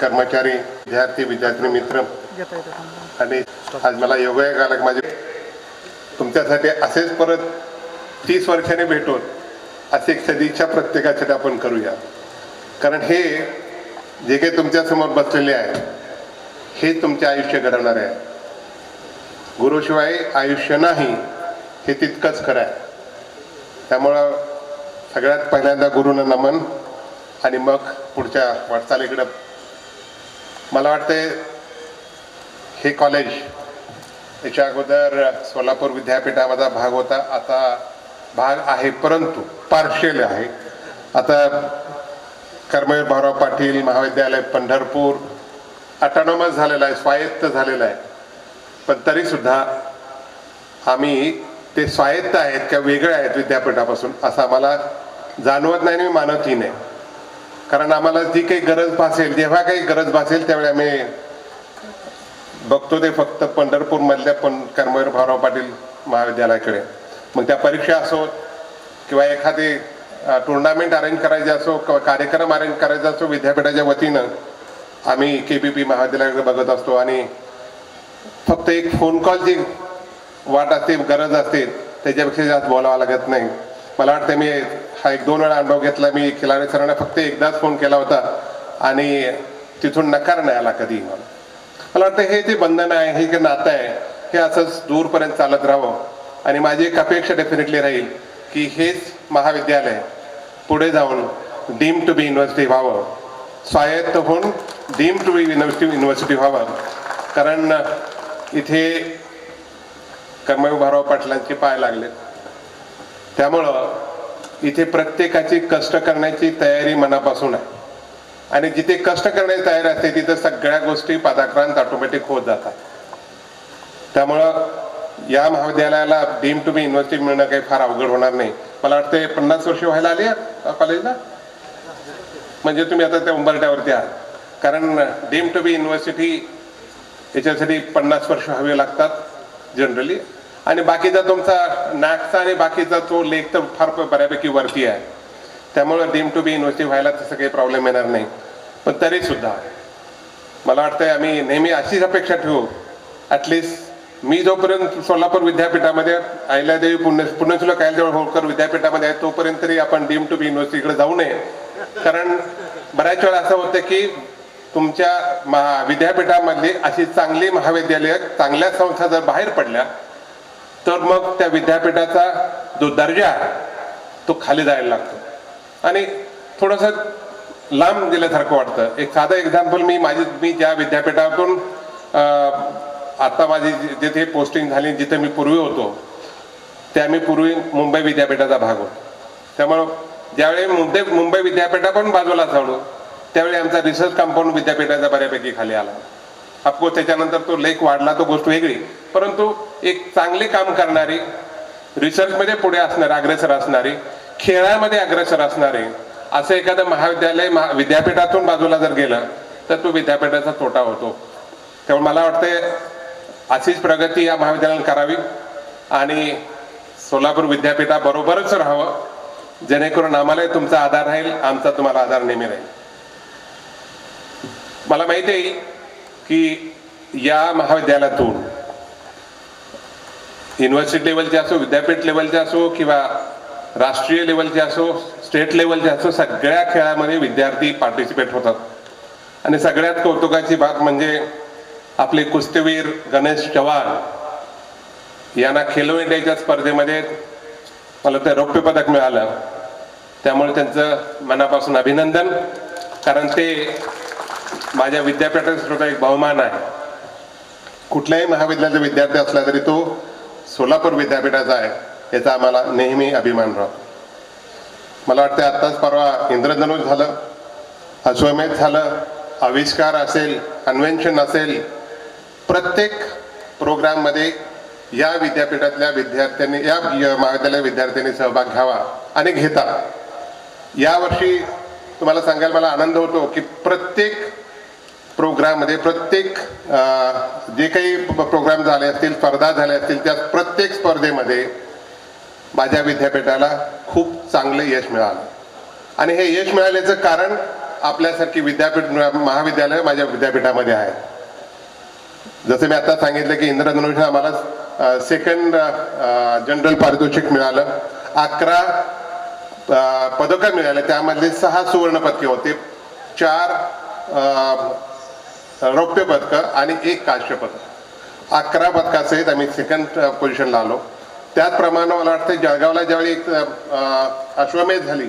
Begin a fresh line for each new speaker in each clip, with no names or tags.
कर्मचारी विद्यार्थी विद्यार्थी मित्र. आणि आज मला योगायोग आला की माझे तुमच्यासाठी असेच परत तीस वर्षाने भेटून अशी एक सदिच्छा प्रत्येकासाठी आपण करूया. कारण हे जे काही तुमच्यासमोर बसलेले आहे हे तुमचे आयुष्य घडवणारे आहे. गुरुशिवाय आयुष्य नाही हे तितकंच खरं आहे. त्यामुळं सगळ्यात पहिल्यांदा गुरुनं नमन आणि मग पुढच्या वाटचालीकडं मला वाटते हे कॉलेज याच्या अगोदर सोलापूर विद्यापीठाचा भाग होता. आता भाग आहे परंतु पार्शियल आहे. आता कर्मवीर भाऊराव पाटील महाविद्यालय पंढरपूर ऑटोनॉमस झालेलं आहे स्वायत्त झालेलं आहे. पण तरीसुद्धा आम्ही ते स्वायत्त आहेत किंवा वेगळे आहेत विद्यापीठापासून असं आम्हाला जाणवत नाही आणि मी मानतही नाही. कारण आम्हाला जी काही गरज भासेल जेव्हा काही गरज भासेल त्यावेळी आम्ही बघतो ते फक्त पंढरपूरमधल्या पण कर्मवीर भाऊराव पाटील महाविद्यालयाकडे. मग त्या परीक्षा असो किंवा एखादी टुर्नामेंट अरेंज करायची असो किंवा कार्यक्रम अरेंज करायचा असो विद्यापीठाच्या वतीनं आम्ही के बी पी महाविद्यालयाकडे बघत असतो आणि फक्त एक फोन कॉलची वाट असते गरज असते त्याच्यापेक्षा जास्त बोलावं लागत नाही. मला वाटतं मी हा एक दोन वेळा अनुभव घेतला. मी खिलाडी सरांना फक्त एकदाच फोन केला होता. आणि तिथून नकार नाही आला कधी मला. मला वाटतं हे जे बंधन आहे हे जे नातं आहे हे असंच दूरपर्यंत चालत राहावं. आणि माझी एक अपेक्षा डेफिनेटली राहील की हेच महाविद्यालय पुढे जाऊन डीम टू बी युनिव्हर्सिटी व्हावं. स्वायत्त होऊन deemed to be university university व्हावं. कारण इथे कर्मवीर पाटलांचे पाय लागले त्यामुळं इथे प्रत्येकाची कष्ट करण्याची तयारी मनापासून आहे. आणि जिथे कष्ट करण्याची तयारी असते तिथे सगळ्या गोष्टी पदाक्रांत ऑटोमॅटिक होत जातात. त्यामुळं या महाविद्यालयाला डीम टू बी युनिव्हर्सिटी मिळणं काही फार अवघड होणार नाही. मला वाटतं पन्नास वर्ष व्हायला आली कॉलेजला? म्हणजे तुम्ही आता त्या उंबरट्यावरती आहात. कारण डीम टू बी युनिव्हर्सिटी याच्यासाठी पन्नास वर्ष हवे लागतात जनरली आणि बाकीचा तुमचा नॅकचा आणि बाकीचा तो लेख तर फार बऱ्यापैकी वरती आहे. त्यामुळं डीम टू बी युनिव्हर्सिटी व्हायला तसं काही प्रॉब्लेम येणार नाही. पण तरी सुद्धा मला वाटतंय आम्ही नेहमी अशीच अपेक्षा ठेवू. ॲटलिस्ट मी जोपर्यंत सोलापूर विद्यापीठामध्ये अहिल्यादेवी पुण्य पुण्यश्लोक अहिल्यादेवी होळकर विद्यापीठामध्ये आहे तोपर्यंत तरी आपण डीम टू बी युनिव्हर्सिटीकडे जाऊ नये. कारण बऱ्याच वेळा असं होतं की तुमच्या महा विद्यापीठामधली अशी चांगली महाविद्यालय चांगल्या संस्था जर बाहेर पडल्या तर मग त्या विद्यापीठाचा जो दर्जा आहे तो खाली जायला लागतो. आणि थोडंसं लांब गेल्यासारखं वाटतं. एक साधं एक्झाम्पल मी माझी मी ज्या विद्यापीठातून आत्ता आता माझी जिथे पोस्टिंग झाली जिथे मी पूर्वी होतो त्या मी पूर्वी मुंबई विद्यापीठाचा भाग होतो. त्यामुळं ज्यावेळी मुंबई मुंबई विद्यापीठा पण बाजूला सोडू त्यावेळी आमचा रिसर्च कंपाऊंड विद्यापीठाचा बऱ्यापैकी खाली आला. अफकोर्स त्याच्यानंतर तो लेख वाढला तो गोष्ट वेगळी. परंतु एक चांगले काम करणारी रिसर्चमध्ये पुढे असणारे अग्रेसर असणारी खेळामध्ये अग्रेसर असणारी असं एखादं महाविद्यालय महा विद्यापीठातून बाजूला जर गेलं तर तो विद्यापीठाचा तोटा होतो. त्यामुळे मला वाटतंय अशीच प्रगती या महाविद्यालयाने करावी आणि सोलापूर विद्यापीठाबरोबरच राहावं. जेणेकरून आम्हालाही तुमचा आधार राहील आमचा तुम्हाला आधार नेहमी राहील. मला माहिती आहे की या महाविद्यालयातून युनिव्हर्सिटी लेवलचे असो विद्यापीठ लेवलचे असो किंवा राष्ट्रीय लेवलचे असो स्टेट लेवलचे असो सगळ्या खेळामध्ये विद्यार्थी पार्टिसिपेट होतात. आणि सगळ्यात कौतुकाची बाब म्हणजे आपले कुस्तीवीर गणेश चव्हाण यांना खेलो इंडियाच्या स्पर्धेमध्ये मला ते रौप्य पदक मिळालं. त्यामुळे त्यांचं मनापासून अभिनंदन कारण ते माझ्या विद्यापीठाचा सुद्धा एक बहुमान आहे. कुठल्याही महाविद्यालयाचा विद्यार्थी असला तरी तो सोलापूर विद्यापीठाचा आहे याचा आम्हाला नेहमी अभिमान राहतो. मला वाटतं आत्ताच परवा इंद्रधनुष झालं अश्वमेध झालं आविष्कार असेल कन्व्हेन्शन असेल प्रत्येक प्रोग्राममध्ये या विद्यापीठातल्या विद्यार्थ्यांनी या महाविद्यालय विद्यार्थ्यांनी सहभाग घ्यावा आणि घेता. यावर्षी तुम्हाला सांगायला मला आनंद होतो की प्रत्येक प्रोग्राममध्ये प्रत्येक जे काही प्रोग्राम झाले असतील स्पर्धा झाल्या असतील त्या प्रत्येक स्पर्धेमध्ये माझ्या विद्यापीठाला खूप चांगलं यश मिळालं. आणि हे यश मिळाल्याचं कारण आपल्यासारखी विद्यापीठ महाविद्यालय माझ्या विद्यापीठामध्ये आहे. जसं मी आता सांगितलं की इंद्रधनुष्य आम्हाला सेकंड जनरल पारितोषिक मिळालं. अकरा पदकं मिळाले. त्यामधले सहा सुवर्णपदके होते. चार रौप्य पदकं आणि एक कांस्य पदक. अकरा पदकासहित आम्ही सेकंड पोझिशनला uh, आलो. त्याचप्रमाणे मला वाटतं जळगावला ज्यावेळी एक uh, uh, अश्वमेध झाली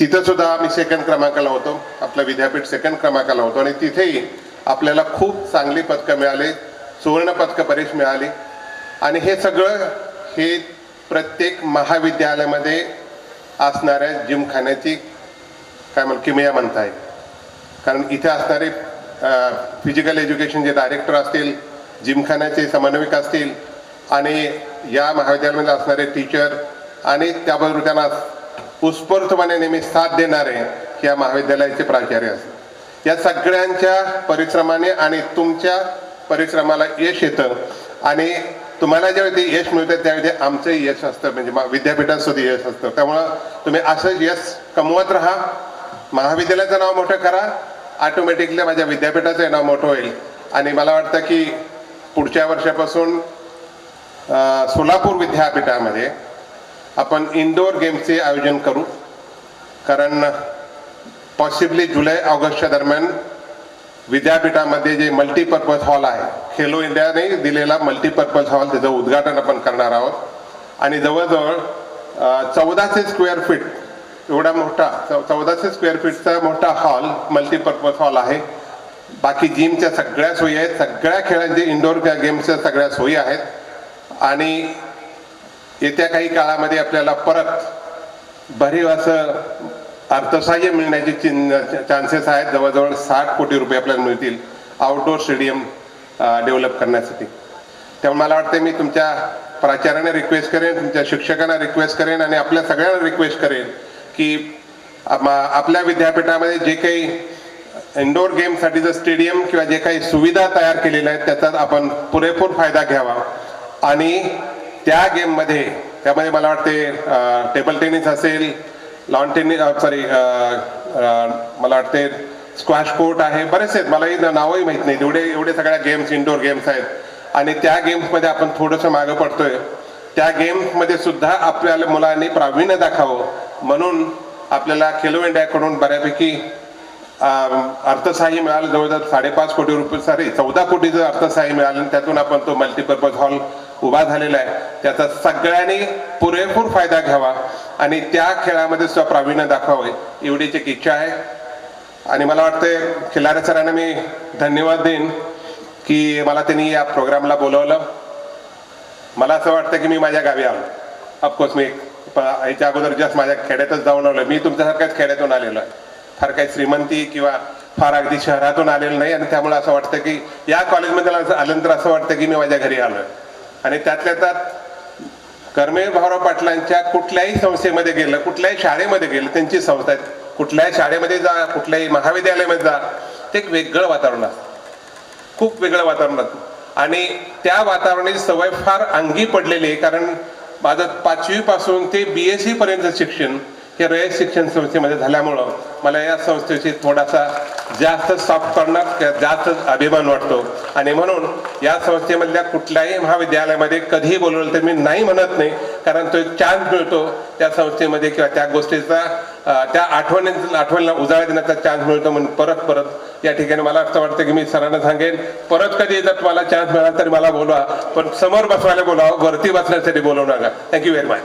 तिथं सुद्धा आम्ही सेकंड क्रमांकाला होतो. आपलं विद्यापीठ सेकंड क्रमांकाला होतो आणि तिथेही आपल्याला खूप चांगली पदकं मिळाली सुवर्ण पदकं बरीच मिळाली. आणि हे सगळं हे प्रत्येक महाविद्यालयामध्ये असणाऱ्या जिमखान्याची काय म्हण किमया म्हणता येईल कारण इथे असणारे फिजिकल एज्युकेशन जे डायरेक्टर असतील जिमखान्याचे समन्वयक असतील आणि या महाविद्यालयामध्ये असणारे टीचर आणि त्याबरोबर त्यांना उत्स्फूर्तपणे नेहमी साथ देणारे या महाविद्यालयाचे प्राचार्य असतात या सगळ्यांच्या परिश्रमाने आणि तुमच्या परिश्रमाला यश येतं आणि तुम्हाला ज्यावेळी ते यश मिळतं त्यावेळी ते आमचं यश असतं म्हणजे मा- विद्यापीठात सुद्धा यश असतं. त्यामुळं तुम्ही असं यश कमवत राहा. महाविद्यालयाचं नाव मोठं करा. ऑटोमॅटिकली माझ्या विद्यापीठाचं नाव मोठं होईल. आणि मला वाटतं की पुढच्या वर्षापासून सोलापूर विद्यापीठामध्ये आपण इंडोर गेम्सचे आयोजन करू. कारण पॉसिबली जुलै ऑगस्टच्या दरम्यान विद्यापीठामध्ये जे मल्टीपर्पज हॉल आहे खेलो इंडियाने दिलेला मल्टीपर्पज हॉल त्याचं उद्घाटन आपण करणार आहोत. आणि जवळजवळ चौदाशे स्क्वेअर फीट एवढा मोठा चौ- चौदाशे स्क्वेअर फीटचा मोठा हॉल मल्टीपर्पज हॉल आहे. बाकी जिमच्या सगळ्या सोयी आहेत. सगळ्या खेळांचे इंडोर गेम्सच्या सगळ्या सोयी आहेत. आणि येत्या काही काळामध्ये आपल्याला परत भरीव असं अर्थसहाय्य मिळण्याचे चान्सेस आहेत. जवळजवळ साठ कोटी रुपये आपल्याला मिळतील आउटडोर स्टेडियम डेव्हलप करण्यासाठी. त्यामुळे मला वाटतं मी तुमच्या प्राचार्याने रिक्वेस्ट करेन तुमच्या शिक्षकांना रिक्वेस्ट करेन आणि आपल्या सगळ्यांना रिक्वेस्ट करेन की आपल्या विद्यापीठामध्ये जे काही इंडोर गेमसाठीचं स्टेडियम किंवा जे काही सुविधा तयार केलेल्या आहेत त्याचा आपण पुरेपूर फायदा घ्यावा. आणि त्या गेममध्ये त्यामध्ये मला वाटते टेबल टेनिस असेल लॉन टेनिस सॉरी मला वाटते स्क्वॅश कोर्ट आहे बरेचसे आहेत. मलाही नावही माहीत नाही एवढे एवढे सगळ्या गेम्स इंडोर गेम्स आहेत. आणि त्या गेम्समध्ये आपण थोडंसं मागं पडतोय. त्या गेम्समध्ये सुद्धा आपल्याला मुलांनी प्रावीण्य दाखावं. म्हणून आपल्याला खेलो इंडियाकडून बऱ्यापैकी अर्थसहाय्य मिळालं. जवळजवळ साडेपाच कोटी रुपये सॉरी चौदा कोटीचं अर्थसहाय्य मिळालं आणि त्यातून आपण तो मल्टीपर्पज हॉल उभा झालेला आहे. त्याचा सगळ्यांनी पुरेपूर फायदा घ्यावा आणि त्या खेळामध्ये सुद्धा प्रावीण्य दाखवावे. एवढीच एक इच्छा आहे. आणि मला वाटते खिलारे सरांना मी धन्यवाद देईन की मला त्यांनी या प्रोग्रामला बोलवलं. मला असं वाटतं की मी माझ्या गावी आलो. ऑफकोर्स मी याच्या अगोदर जस्ट माझ्या खेड्यातच जाऊन आलो. मी तुमच्यासारख्याच खेड्यातून आलेलो आहे. फार काही श्रीमंती किंवा फार अगदी शहरातून आलेलं नाही आणि त्यामुळे असं वाटतं की या कॉलेजमध्ये असं- आल्यानंतर असं वाटतं की मी माझ्या घरी आलो आणि त्यातल्या त्यात कर्मेळ भाऊराव पाटलांच्या कुठल्याही संस्थेमध्ये गेलं कुठल्याही शाळेमध्ये गेलं त्यांची संस्था आहे. कुठल्याही शाळेमध्ये जा कुठल्याही महाविद्यालयामध्ये जा ते एक वेगळं वातावरण असतं. खूप वेगळं वातावरण असतं. आणि त्या वातावरणाची सवय फार अंगी पडलेली आहे कारण माझं पाचवी पासून ते बी एस सी पर्यंत शिक्षण हे रयत शिक्षण संस्थेमध्ये झाल्यामुळं मला या संस्थेशी थोडासा जास्त सॉफ्ट जास्त अभिमान वाटतो. आणि म्हणून या संस्थेमधल्या कुठल्याही महाविद्यालयामध्ये कधीही बोलवलं तर मी नाही म्हणत नाही कारण तो एक चान्स मिळतो त्या संस्थेमध्ये किंवा त्या गोष्टीचा त्या आठवणी आठवणीला उजाळा देण्याचा चान्स मिळतो म्हणून परत परत या ठिकाणी मला असं वाटतं की मी सरांना सांगेन परत कधी जर तुम्हाला चान्स मिळाला तरी मला बोलवा पण समोर बसवायला बोलावं वरती बसण्यासाठी बोलवू नका. Thank you very much